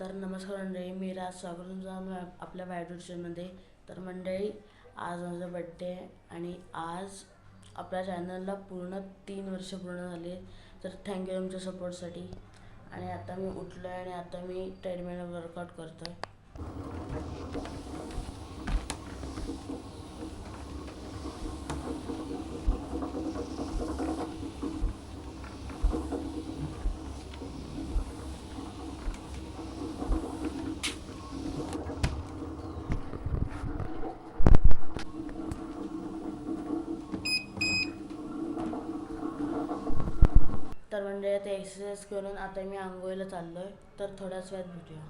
तर नमस्कार मंडळी मी राज स्वागत तुमचं आपल्या बायोटेशनमध्ये तर मंडळी आज माझा बड्डे आहे आणि आज आपल्या चॅनलला पूर्ण तीन वर्ष पूर्ण झाले. तर थँक्यू तुमच्या सपोर्टसाठी आणि आता मी उठलो आहे आणि आता मी ट्रेडमिल वर्कआउट करतो आहे तर एक्सरसाइज करून आता मी आंघोळीला चाललो आहे तर थोड्याच वेळात भेटूया.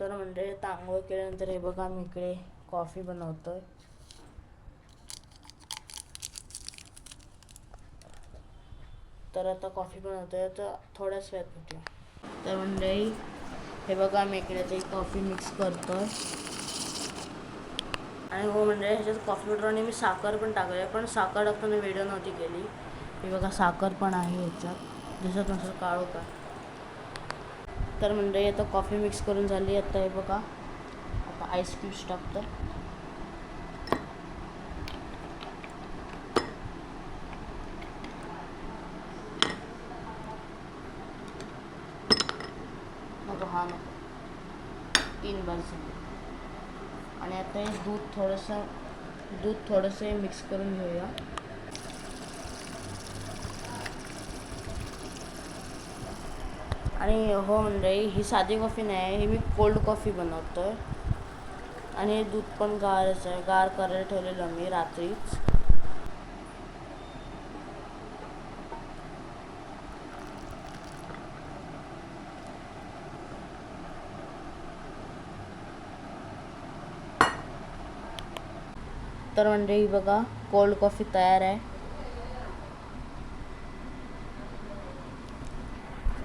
तर म्हणजे आता आंघोळ केल्यानंतर हे बघा मी इकडे कॉफी बनवतो आहे तर आता कॉफी बनवतो आहे तर थोड्याच वेळात भेटूया. तर मंडळी हे बघा मी इकडे ते कॉफी मिक्स करतो आहे आणि हो म्हणजे ह्याच्यात कॉफी पावडरने मी साखर पण टाकली आहे पण साखर टाकताना व्हिडिओ नव्हती केली. हे बघा साखर पण आहे ह्याच्यात. दिसत नसेल काळू का? तर म्हणजे आता कॉफी मिक्स करून झाली आता हे बघा. आता आईस क्यूब्स टाकतो. हा तीन बार आणि आता हे दूध थोडंसं दूध थोडंसं मिक्स करून घेऊया. आणि हो मंडळी ही साधी कॉफी नाही आहे ही मी कोल्ड कॉफी बनवतो आहे आणि दूध पण गारच आहे. गार करायला ठेवलेलं मी रात्रीच. तर मंडळी बघा कोल्ड कॉफी तयार आहे.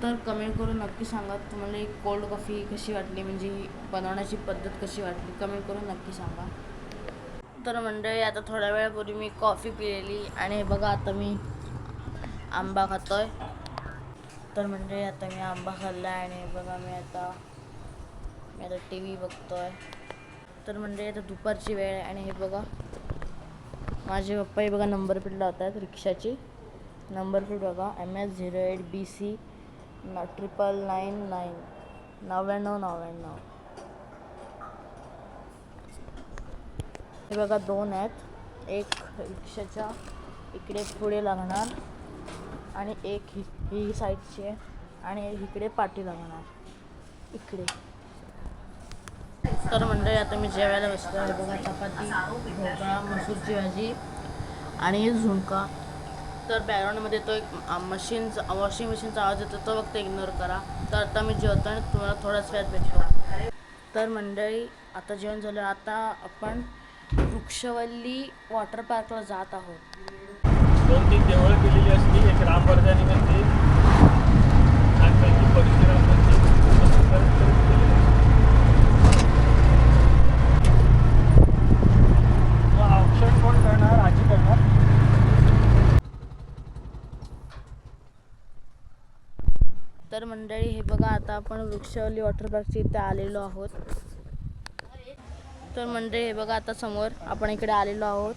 तर कमेंट करून नक्की सांगा. तुम्हाला ही कोल्ड कॉफी कशी वाटली? म्हणजे ही बनवण्याची पद्धत कशी वाटली? कमेंट करून नक्की सांगा. तर मंडळी आता थोड्या वेळापूर्वी मी कॉफी पिलेली आणि हे बघा आता मी आंबा खातोय. तर मंडळी आता मी आंबा खाल्ला आणि हे बघा मी आता मी आता टी व्ही बघतोय. तर मंडळी आता दुपारची वेळ आहे आणि हे बघा. माझे पप्पा हे बघा नंबर प्लेट लावतात रिक्षाची. नंबर प्लेट बघा M S zero eight B C ना ट्रिपल नाईन नाईन नव्याण्णव नव्याण्णव. हे बघा दोन आहेत. एक रिक्षाच्या इकडे पुढे लागणार आणि एक ही ही साईडची आहे आणि इकडे पाठी लागणार. इकडे. तर मंडळी आता मी जेवायला बसलो आहे बघा चपाती ढोकळा मसूरची भाजी आणि झुणका. तर बॅकग्राऊंडमध्ये तो एक मशीनचा वॉशिंग मशीनचा आवाज येतो तो फक्त इग्नोर करा. तर आता मी जेवतो आणि तुम्हाला थोड्याच वेळात भेटतो तर मंडळी आता जेवण झालं. आता आपण वृक्षवल्ली वॉटर पार्कला जात आहोत. दोन तीन देवळं केलेली असली एक रामवर्धानी मंडळी हे बघा आता आपण वृक्षवली वॉटर पार्कच्या इथे आलेलो आहोत. तर मंडळी हे बघा आता समोर आपण इकडे आलेलो आहोत.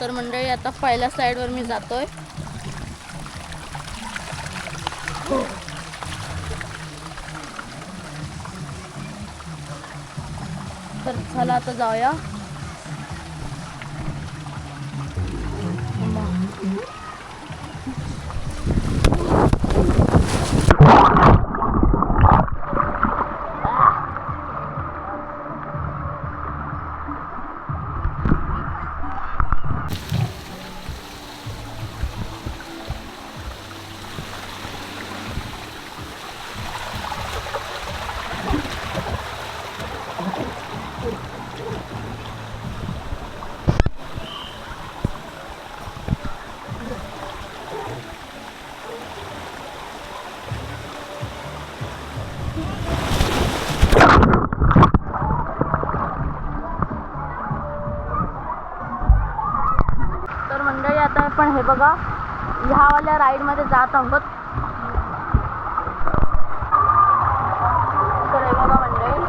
तर मंडळी आता पहिल्या साईडवर मी जातोय. तर चला आता जाऊया. पण हे बघा ह्यावाल्या राईडमध्ये जात आहोत. तर हे बघा मंडळी.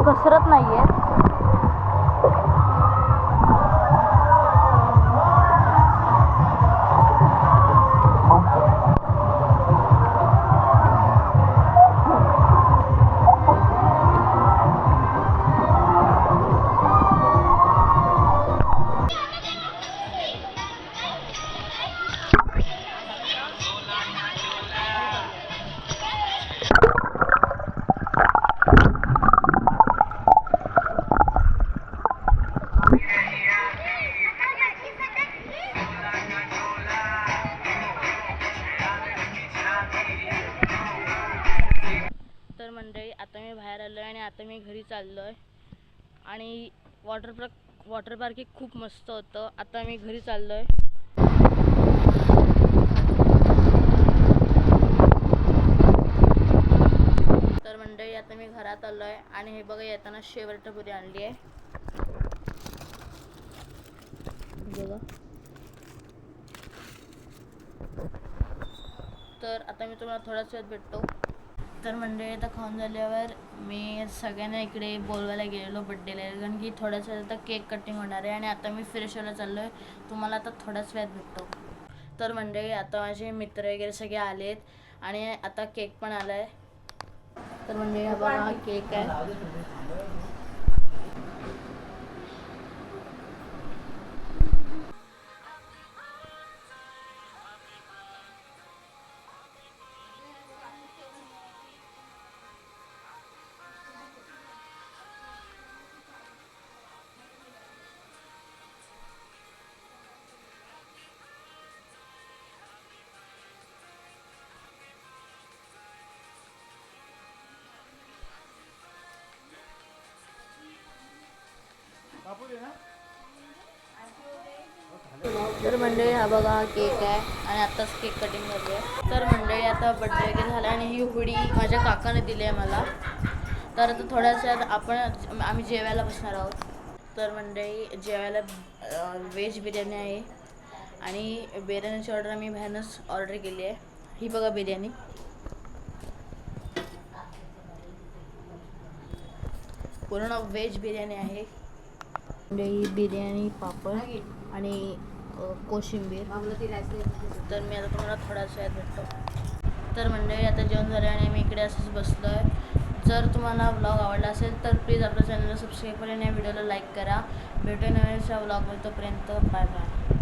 घसरत नाही आहे बाहेर आलो आहे आणि आता मी घरी चाललो आहे आणि वॉटर पार्क वॉटर पार्क हे खूप मस्त होतं. आता मी घरी चाललो आहे तर मंडळी आता मी घरात आलो आहे आणि हे बघा येताना शेवटपुरी आणली आहे. बघा. तर आता मी तुम्हाला थोड्याच वेळ भेटतो. तर मंडळी आता खाऊन झाल्यावर मी सगळ्यांना इकडे बोलवायला गेलेलो बड्डेला कारण की थोड्याच वेळात आता केक कटिंग होणार आहे आणि आता मी फ्रेश व्हायला चाललो आहे तुम्हाला आता थोड्याच वेळात भेटतो. तर मंडळी आता माझे मित्र वगैरे सगळे आलेत आणि आता केक पण आला आहे तर मंडळी हा केक आहे. तर मंडळी हा बघा हा केक आहे. आणि आत्ताच केक कटिंग झाली आहे. तर मंडळी आता बड्डे वगैरे झाला आणि ही हुडी माझ्या काकाने दिली आहे मला. तर आता थोड्याशा आपण आम्ही जेवायला बसणार आहोत. तर मंडळी जेवायला व्हेज बिर्याणी आहे. आणि बिर्याणीची ऑर्डर आम्ही बाहेरनंच ऑर्डर केली आहे. ही बघा बिर्याणी. पूर्ण व्हेज बिर्याणी आहे. मंडळी बिर्याणी पापड आणि कोशिंबीर. तर मी आता तुम्हाला थोड्याच वेळात भेटतो. तर मंडळी आता जेवण झालं आणि मी इकडे असंच बसलो आहे जर तुम्हाला ब्लॉग आवडला असेल तर प्लीज आपल्या चॅनलला सबस्क्राईब करा आणि या व्हिडिओला लाईक करा. भेटूया नवीनच्या ब्लॉगमध्ये तोपर्यंत बाय बाय